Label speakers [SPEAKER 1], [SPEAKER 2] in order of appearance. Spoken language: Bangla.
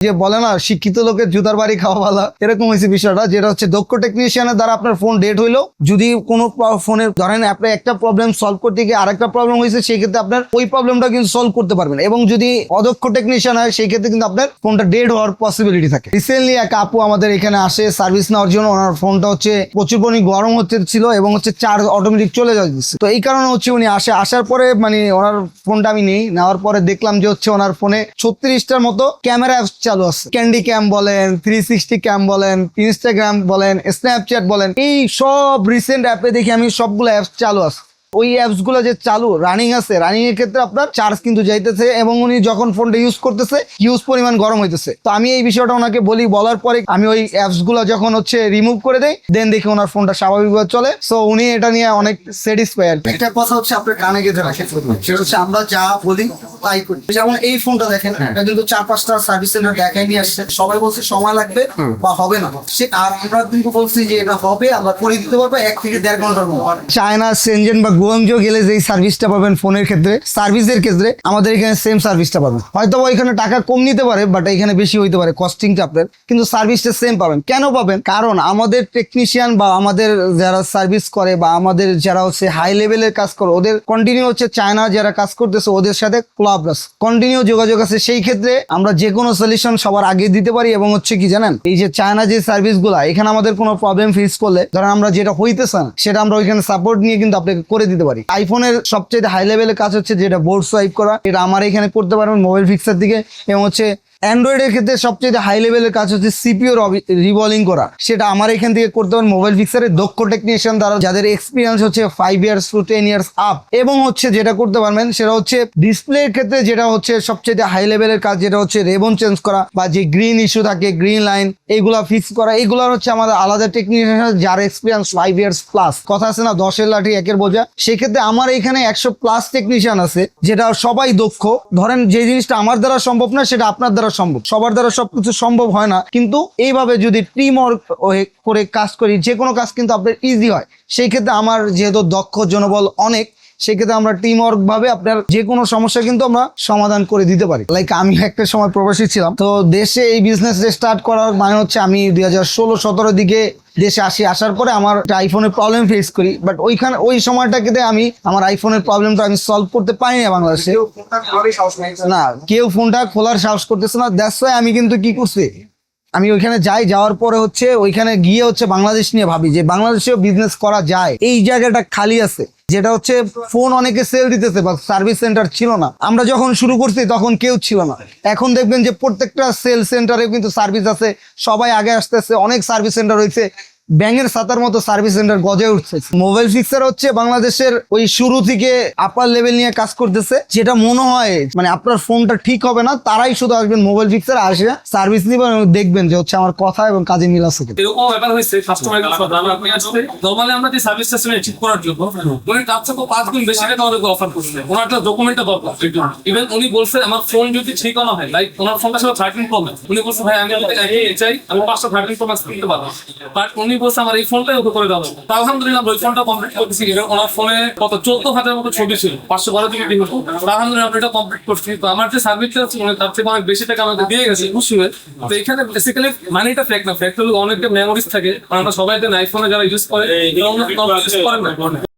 [SPEAKER 1] যে বলে না, শিক্ষিত লোকের জুতার বাড়ি খাওয়া ভালো, এরকম হয়েছে বিষয়টা, যেটা হচ্ছে দক্ষ টেকনিশিয়ানের দ্বারা আপনার ফোন ডেট হইল। যদি কোনো ফোনে ধরেন আপনার একটা প্রবলেম সলভ করতে গিয়ে আরেকটা প্রবলেম হয়েছে সেই ক্ষেত্রে আপনার ওই প্রবলেমটা কিন্তু সলভ করতে পারবেন। এবং যদি অদক্ষ টেকনিশিয়ান হয় সেই ক্ষেত্রে কিন্তু আপনার ফোনটা ডেড হওয়ার পসিবিলিটি থাকে। রিসেন্টলি এক আপু আমাদের এখানে আসে সার্ভিস নেওয়ার জন্য, ওনার ফোনটা হচ্ছে প্রচুর পরিমাণে গরম হচ্ছে ছিল এবং হচ্ছে চার্জ অটোমেটিক চলে যাচ্ছে। তো এই কারণে হচ্ছে উনি আসে, আসার পরে মানে ওনার ফোনটা আমি নেই, নেওয়ার পরে দেখলাম যে হচ্ছে ওনার ফোনে ছত্রিশটার মতো ক্যামেরা চালু আছে। ক্যান্ডি ক্যাম বলেন থ্রি সিক্সটি ক্যাম বলেন ইনস্টাগ্রাম বলেন স্ন্যাপচ্যাট বলেন, এই সব রিসেন্ট অ্যাপে দেখি আমি সবগুলো অ্যাপস চালু আছে। ওই অ্যাপসগুলো যে চালু রানিং আছে রানিং এর ক্ষেত্রে আপনার চার্জ কিন্তু যাইতেছে এবং উনি যখন ফোনটা ইউজ করতেছে ইউজ পরিমাণ গরম হইতেছে। তো আমি এই বিষয়টা ওনাকে বলি বলার পরে আমি ওই অ্যাপসগুলো যখন হচ্ছে রিমুভ করে দেই দেন দেখি ওনার ফোনটা স্বাভাবিকভাবে চলে। সো উনি এটা নিয়ে অনেক স্যাটিসফাই আর কি। একটা কথা হচ্ছে আপনার কানে গেঁথে রাখেন সেটা হচ্ছে আমরা যা বলি তাই করি। যেমন এই ফোনটা দেখেন এটা কিন্তু চার পাঁচটা সার্ভিস সেন্টার দেখাই নিয়ে আসছে। সবাই বলছে সময় লাগবে বা হবে না। সে আর আমরা কিন্তু বলছি যে এটা হবে আমরা করে দিতে পারব এক থেকে দেড় ঘণ্টার মধ্যে। চায়না সেনজেন বা গুয়াংজো গেলে যেই সার্ভিসটা পাবেন ফোনের ক্ষেত্রে সার্ভিসের ক্ষেত্রে আমাদের এখানে সেম সার্ভিসটা পাবেন। হয়তো এখানে টাকা কম নিতে পারে বাট এখানে বেশি হইতে পারে কস্টিংটা আপনার। কিন্তু সার্ভিসটা সেম পাবেন। কেন পাবেন? কারণ আমাদের টেকনিশিয়ান বা আমাদের যারা সার্ভিস করে বা আমাদের যারা হচ্ছে হাই লেভেলের কাজ করে, ওদের কন্টিনিউ হচ্ছে চায়না যারা কাজ করতেছে, ওদের সাথে ক্লাব কন্টিনিউ যোগাযোগ আছে, সেই ক্ষেত্রে আমরা যে কোনো সলিউশন সবার আগে দিতে পারি এবং হচ্ছে কি জানেন? এই যে চায়না যে সার্ভিসগুলা এখানে আমাদের কোনো প্রবলেম ফেস করলে, ধরেন আমরা যেটা হইতেছে না, সেটা আমরা ওইখানে সাপোর্ট নিয়ে কিন্তু আপনাকে করে দিতে পারি। আইফোনের সবচেয়ে হাই লেভেলের কাজ হচ্ছে যেটা বোর্ড সোয়াইপ করা। এটা আমার এখানে করতে পারবেন মোবাইল ফিক্সার দিকে। এবং হচ্ছে অ্যান্ড্রয়েডের ক্ষেত্রে সবচেয়ে হাই লেভেলের কাজ হচ্ছে সিপিও রিভলিং করা। সেটা আমার এখান থেকে করতে পারেন মোবাইল ফিক্সারের দক্ষ টেকনিশিয়ান দ্বারা। যাদের এক্সপিরিয়েন্স হচ্ছে five years to ten years up এবং হচ্ছে যেটা করতে পারবেন সেটা হচ্ছে ডিসপ্লের ক্ষেত্রে যেটা হচ্ছে সবচেয়ে হাই লেভেলের কাজ যেটা হচ্ছে রেবন চেঞ্জ করা বা যে গ্রিন ইস্যু থাকে গ্রিন লাইন এইগুলা ফিক্স করা। এইগুলোর হচ্ছে আমাদের আলাদা টেকনিশিয়ান যার এক্সপিরিয়েন্স ফাইভ ইয়ার্স প্লাস কথা আছে না, দশের লাঠি, একের বোঝা। সেক্ষেত্রে আমার এখানে একশো প্লাস টেকনিশিয়ান আছে, যেটা সবাই দক্ষ। ধরেন যে জিনিসটা আমার দ্বারা সম্ভব না, সেটা আপনার দ্বারা সম্ভব। সবার দ্বারা সবকিছু সম্ভব হয় না, কিন্তু এইভাবে যদি টিম ওয়ার্ক করে কাজ করি, যে কোনো কাজ কিন্তু আপনার ইজি হয়। সেই ক্ষেত্রে আমার যেহেতু দক্ষ, জনবল অনেক, সেক্ষেত্রে আমরা টিম ওয়ার্ক ভাবে আপনার যে কোনো সমস্যা কিন্তু আমরা সমাধান করে দিতে পারি। লাইক আমি একটা সময় প্রবাসী ছিলাম, তো দেশে এই বিজনেস স্টার্ট করার মানে হচ্ছে আমি দুই হাজার ষোলো সতেরো দিকে দেশে আসি আসার পরে আমার একটা আইফোনের প্রবলেম ফেস করি। বাট ওইখানে ওই সময়টাকে আমি আমার আইফোনের প্রবলেমটা আমি সলভ করতে পারি না বাংলাদেশে না কেউ ফোনটা খোলার সাহস করতেছে না। দ্যাটস ওয়াই আমি কিন্তু কি করছি? আমি ওইখানে যাই যাওয়ার পরে হচ্ছে ওইখানে গিয়ে হচ্ছে বাংলাদেশ নিয়ে ভাবি যে বাংলাদেশেও বিজনেস করা যায়। এই জায়গাটা খালি আছে যেটা হচ্ছে ফোন অনেকে সেল দিতেছে বা সার্ভিস সেন্টার ছিল না। আমরা যখন শুরু করছি তখন কেউ ছিল না। এখন দেখবেন যে প্রত্যেকটা সেল সেন্টারে কিন্তু সার্ভিস আছে সবাই আগে আসতেছে অনেক সার্ভিস সেন্টার হয়েছে ব্যাঙের সাতার মতো সার্ভিস সেন্টার গজে উঠছে। মোবাইল ফিক্সার হচ্ছে বাংলাদেশের ওই শুরু থেকে আপার লেভেল নিয়ে কাজ করতেছে। যেটা মনে হয় মানে আপনার ফোনটা ঠিক হবে না, তারাই শুধু আসবেন মোবাইল ফিক্সার, আসে সার্ভিস নিবেন দেখবেন যে হচ্ছে আমার কথা এবং কাজে মিল আছে
[SPEAKER 2] এরকম ব্যাপার হয়েছে নর্মালি আমরা যে সার্ভিসটা করার জন্য উনি তার থেকে পাঁচ গুণ বেশি টাকা আমাদেরকে অফার করছে। ওনার একটা ডকুমেন্টটা দরকার। ইভেন উনি বলছে, আমার ফোন যদি ঠিক না হয় লাইক ওনার ফোনটা থার্টিন প্রো উনি বলছে, ভাই, আমি চাই, আমি পাঁচটা থার্টিন প্রো ম্যাক্স কিনতে পারব। বাট উনি বলছে আমার এই ফোনটাই ওকে করে দেওয়া তো আলহামদুলিল্লাহ আমরা ওই ফোনটা কমপ্লিট করতেছি। ওনার ফোনে কত চোদ্দ হাজার মতো ছবি ছিল পাঁচশো বারো থেকে দিন আলহামদুলিল্লাহ আমরা এটা কমপ্লিট করছি। তো আমার যে সার্ভিসটা আছে উনি তার থেকে অনেক বেশি টাকা আমাকে দিয়ে গেছে খুশি হয়ে তো এখানে বেসিক্যালি মানিটা ফ্যাক্ট না ফ্যাক্ট হলো অনেকটা মেমোরিজ থাকে। আমরা সবাই আইফোনে যারা ইউজ করে করেন না।